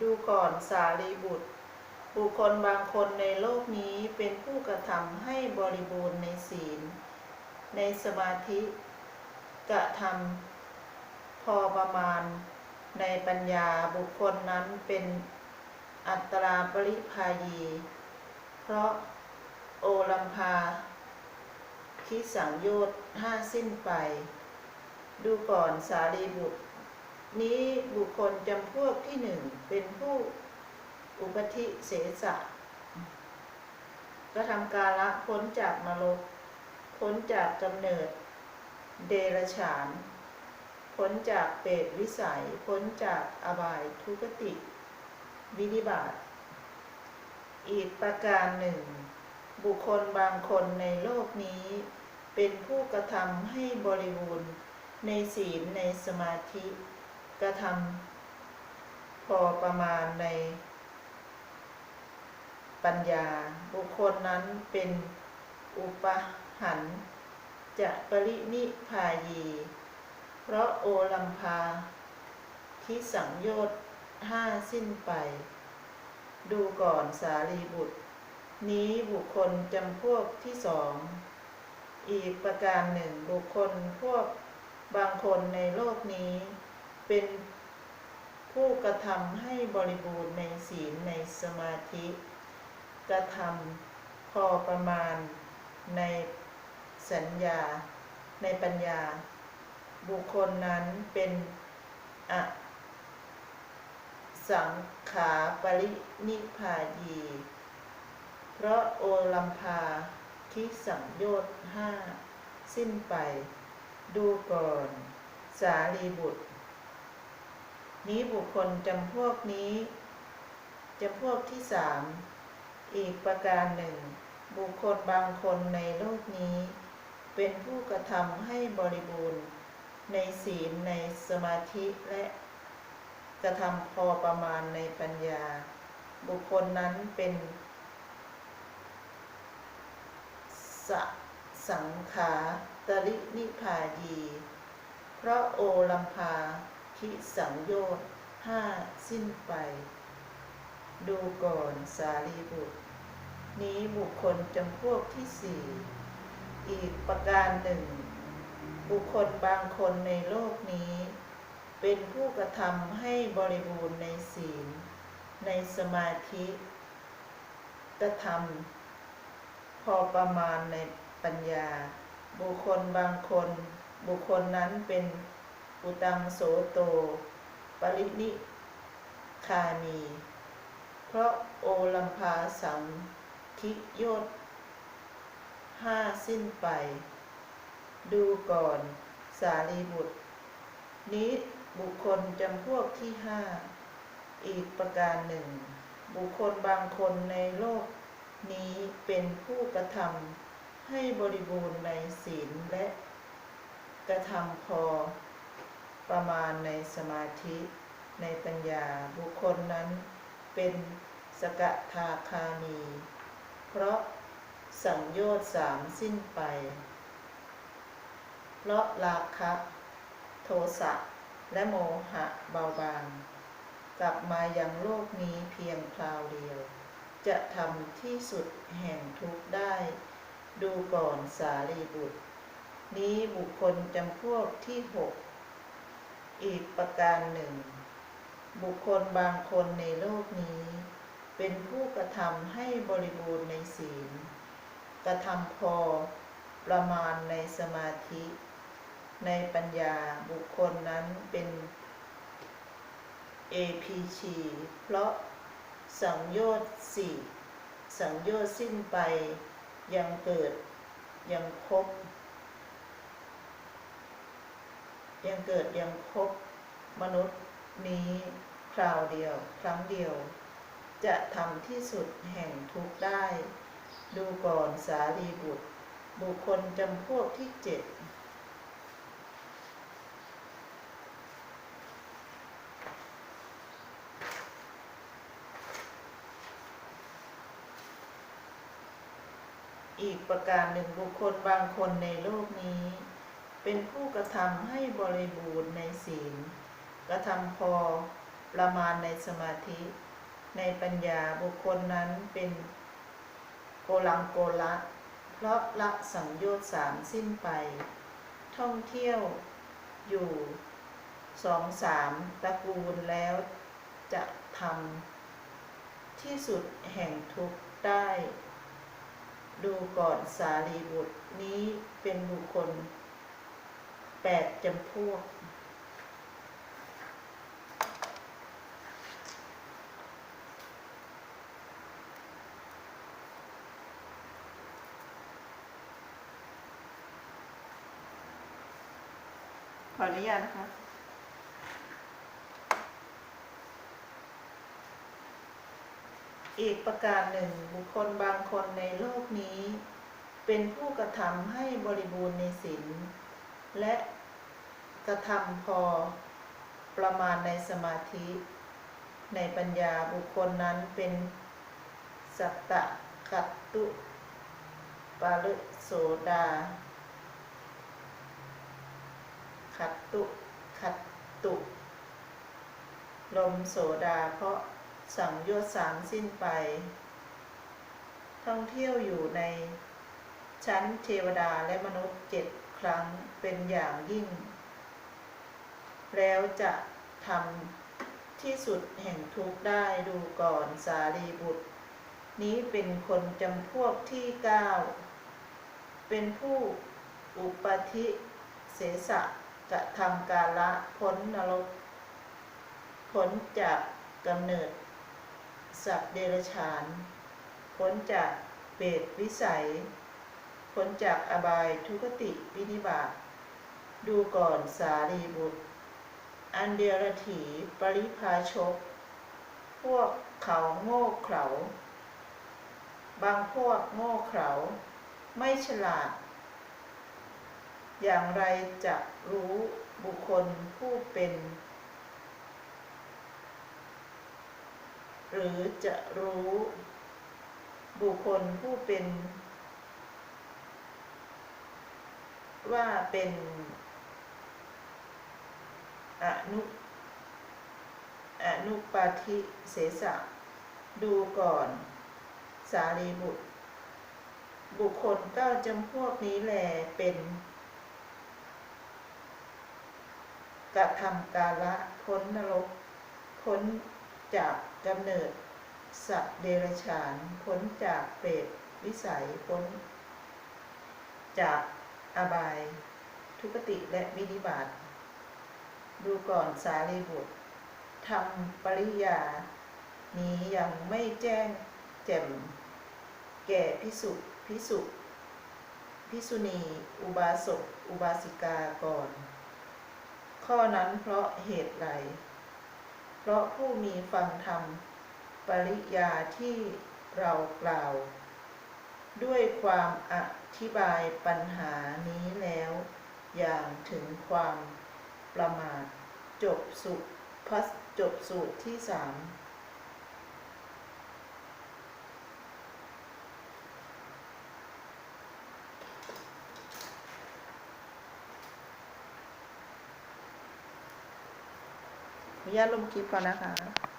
ดูก่อนสารีบุตร บุคคลบางคนในโลกนี้เป็นผู้กระทำให้บริบูรณ์ในศีล ในสมาธิกระทำพอประมาณ ในปัญญาบุคคลนั้นเป็นอัตราปริภายี เพราะโอลัมพาคิสังโยชน์ห้าสิ้นไป ดูก่อนสารีบุตร นี้บุคคลจำพวกที่หนึ่งเป็นผู้อุปธิเสสะก็ทำการละพ้นจากนรกพ้นจากกำเนิด เดรฉาน พ้นจากเปรตวิสัย พ้นจากอบายทุกติ วินิบาตอีกประการหนึ่ง บุคคลบางคนในโลกนี้ เป็นผู้กระทำให้บริบูรณ์ในศีลในสมาธิ กระทำพอประมาณใน ปัญญา บุคคลนั้นเป็นอุปหันจะปรินิพพายี เพราะโอลัมพาที่สังโยชน์ห้าสิ้นไป ดูก่อนสารีบุตร นี้บุคคลจำพวกที่สอง อีกประการหนึ่งบุคคลพวกบางคนในโลกนี้ เป็นผู้กระทำให้บริบูรณ์ในศีลในสมาธิ กระทำพอประมาณในสัญญาในปัญญา บุคคลนั้นเป็นอสังขาปรินิพพายี เพราะโอลัมพาคิสังโยชน์ห้าสิ้นไป ดูก่อน สารีบุตร นี้บุคคลจำพวกนี้จำพวกที่สามอีกประการหนึ่ง บุคคลบางคนในโลกนี้ เป็นผู้กระทำให้บริบูรณ์ ในศีลในสมาธิและกระทำพอประมาณในปัญญา บุคคลนั้นเป็นสสังขาตรินิพายีเพราะโอลัมพา คิสังโยชน์ห้าสิ้นไป ดูก่อนสารีบุตร นี้บุคคลจำพวกที่สี่อีกประการหนึ่ง บุคคลบางคนในโลกนี้ เป็นผู้กระทำให้บริบูรณ์ในศีล ในสมาธิกระทำพอประมาณในปัญญา บุคคลบางคน บุคคลนั้นเป็น อุตังโสโต ปรินิคามีเพราะโอลัมพาสังคิโยตห้าสิ้นไป ดูก่อนสารีบุตร นี้บุคคลจำพวกที่ห้าอีกประการหนึ่ง บุคคลบางคนในโลกนี้เป็นผู้กระทำให้บริบูรณ์ในศีลและกระทำพอ ประมาณในสมาธิในปัญญาบุคคลนั้นเป็นสกทาคามี เพราะสังโยชน์สามสิ้นไป เพราะราคะโทสะและโมหะเบาบาง กลับมายังโลกนี้เพียงคราวเดียว จะทำที่สุดแห่งทุกข์ได้ ดูก่อนสารีบุตร นี้บุคคลจำพวกที่หก อีกประการหนึ่ง บุคคลบางคนในโลกนี้ เป็นผู้กระทำให้บริบูรณ์ในศีล กระทำพอประมาณในสมาธิ ในปัญญาบุคคลนั้นเป็น APG เพราะสังโยชน์สี่สังโยชน์สิ้นไปยังเกิดยังครบ ยังเกิดยังพบมนุษย์นี้คราวเดียว ครั้งเดียว จะทำที่สุดแห่งทุกได้ ดูก่อนสารีบุตร บุคคลจำพวกที่เจ็ดอีกประการหนึ่งบุคคลบางคนในโลกนี้ เป็นผู้กระทำให้บริบูรณ์ในศีล กระทำพอประมาณในสมาธิ ในปัญญาบุคคลนั้นเป็นโกลังโกละเพราะละสังโยชน์สามสิ้นไป ท่องเที่ยวอยู่สองสามตระกูลแล้วจะทำที่สุดแห่งทุกข์ได้ ดูก่อนสารีบุตรนี้เป็นบุคคล แปดจำพวก ขออนุญาตนะคะอีกประการหนึ่งบุคคลบางคนในโลกนี้ เป็นผู้กระทำให้บริบูรณ์ในศีล และกระทำพอประมาณในสมาธิ ในปัญญาบุคคลนั้นเป็นสัตตะกัตตุปาลุโสดาขัตตุขัตตุ ลมโสดาเพราะสังโยชน์สามสิ้นไป ท่องเที่ยวอยู่ในชั้นเทวดาและมนุษย์เจ็ด ครั้งเป็นอย่างยิ่ง แล้วจะทำที่สุดแห่งทุกข์ได้ดูก่อนสารีบุตร นี้เป็นคนจำพวกที่เก้าเป็นผู้อุปธิเสสะกระทำกาละพ้นนรกพ้นจากกำเนิด สัตว์เดรัจฉานพ้นจากเปรตวิสัย พ้นจากอบายทุกติวินิบาตดูก่อนสารีบุตร อันเดียรถีปริพาชก พวกเขาโง่เขลาบางพวกโง่เขลาไม่ฉลาด อย่างไรจะรู้บุคคลผู้เป็น หรือจะรู้บุคคลผู้เป็น ว่าเป็นอนุอนุปาทิเสสะ ดูก่อน สารีบุตร บุคคลเก้าจำพวกนี้แลเป็นกระทำกาละพ้นนรกพ้นจากกำเนิด สัตว์เดรัจฉานพ้นจากเปรตวิสัยพ้นจาก อบาย ทุกติและวินิบาตดูก่อนสารีบุตรทำปริยา นี้ยังไม่แจ้งแจ่ม แก่พิสุพิสุพิสุณี อุบาสก อุบาสิกาก่อน ข้อนั้นเพราะเหตุไร เพราะผู้มีฟังธรรม ปริยาที่เรากล่าว ด้วยความอ ธิบายปัญหานี้แล้ว อย่างถึงความประมาทจบสุดพัสจบสูตรที่สามขออนุญาตลงคลิปก่อนนะคะ